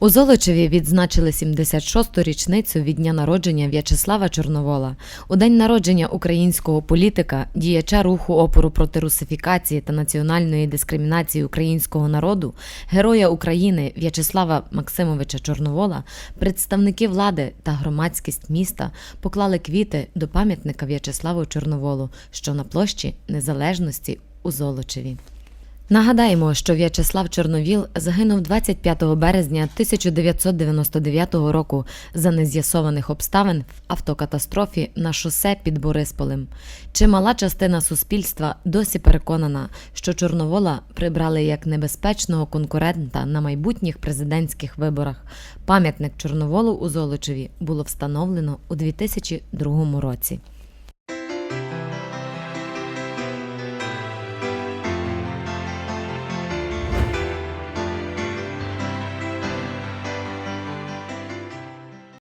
У Золочеві відзначили 76-ту річницю від дня народження В'ячеслава Чорновола. У день народження українського політика, діяча руху опору проти русифікації та національної дискримінації українського народу, героя України В'ячеслава Максимовича Чорновола, представники влади та громадськість міста поклали квіти до пам'ятника В'ячеславу Чорноволу, що на площі Незалежності у Золочеві. Нагадаємо, що В'ячеслав Чорновіл загинув 25 березня 1999 року за нез'ясованих обставин в автокатастрофі на шосе під Борисполем. Чимала частина суспільства досі переконана, що Чорновола прибрали як небезпечного конкурента на майбутніх президентських виборах. Пам'ятник Чорноволу у Золочеві було встановлено у 2002 році.